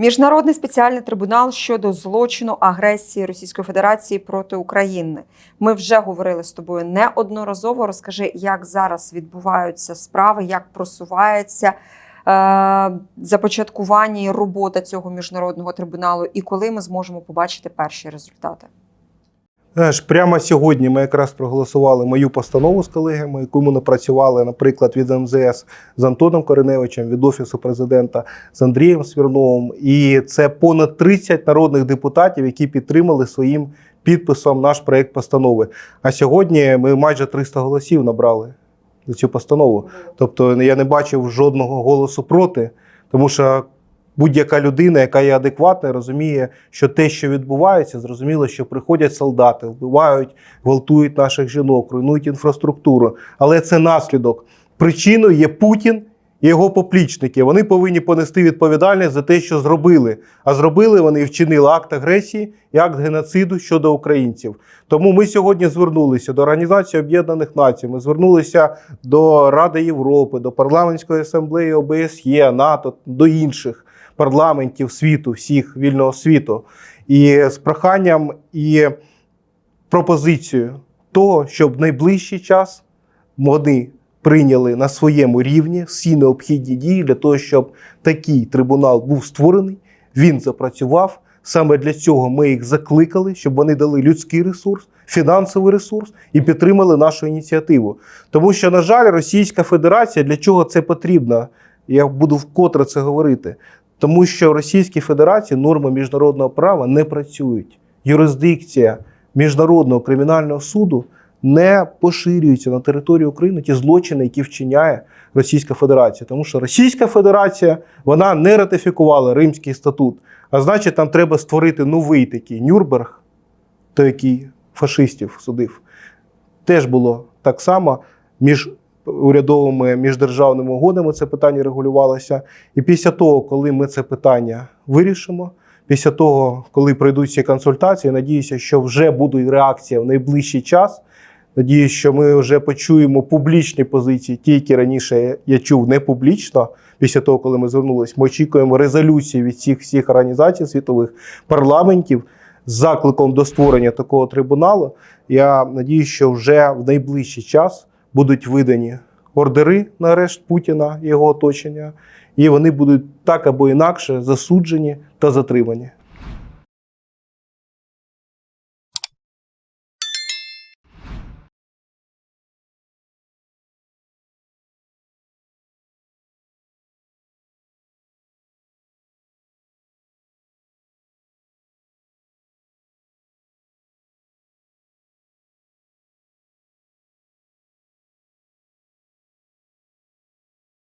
Міжнародний спеціальний трибунал щодо злочину агресії Російської Федерації проти України. Ми вже говорили з тобою неодноразово. Розкажи, як зараз відбуваються справи, як просувається е, започаткування і робота цього міжнародного трибуналу, і коли ми зможемо побачити перші результати. Прямо сьогодні ми якраз проголосували мою постанову з колегами, яку ми напрацювали, наприклад, від МЗС з Антоном Кореневичем, від Офісу президента з Андрієм Смірновим. І це понад 30 народних депутатів, які підтримали своїм підписом наш проект постанови. А сьогодні ми майже 300 голосів набрали за цю постанову. Тобто я не бачив жодного голосу проти, тому що будь-яка людина, яка є адекватна, розуміє, що те, що відбувається, зрозуміло, що приходять солдати, вбивають, гвалтують наших жінок, руйнують інфраструктуру. Але це наслідок. Причиною є Путін і його поплічники. Вони повинні понести відповідальність за те, що зробили. А зробили вони і вчинили акт агресії і акт геноциду щодо українців. Тому ми сьогодні звернулися до Організації Об'єднаних Націй. Ми звернулися до Ради Європи, до парламентської асамблеї ОБСЄ, НАТО, до інших парламентів світу, всіх вільного світу, і з проханням і пропозицією того, щоб в найближчий час вони прийняли на своєму рівні всі необхідні дії для того, щоб такий трибунал був створений, він запрацював. Саме для цього ми їх закликали, щоб вони дали людський ресурс, фінансовий ресурс і підтримали нашу ініціативу. Тому що, на жаль, Російська Федерація для чого це потрібно? Я буду вкотре це говорити. Тому що в Російській Федерації норми міжнародного права не працюють. Юрисдикція Міжнародного кримінального суду не поширюється на територію України ті злочини, які вчиняє Російська Федерація. Тому що Російська Федерація вона не ратифікувала Римський статут. А значить, там треба створити новий такий Нюрнберг, той, який фашистів судив. Теж було так само між урядовими міждержавними угодами це питання регулювалося. І після того, коли ми це питання вирішимо, після того, коли пройдуть ці консультації, надіюся, що вже буде реакція в найближчий час. Надіюсь, що ми вже почуємо публічні позиції, ті, які раніше я чув не публічно. Після того, коли ми звернулися, ми очікуємо резолюції від всіх всіх організацій світових парламентів з закликом до створення такого трибуналу. Я надію, що вже в найближчий час будуть видані ордери на арешт Путіна і його оточення, і вони будуть так або інакше засуджені та затримані.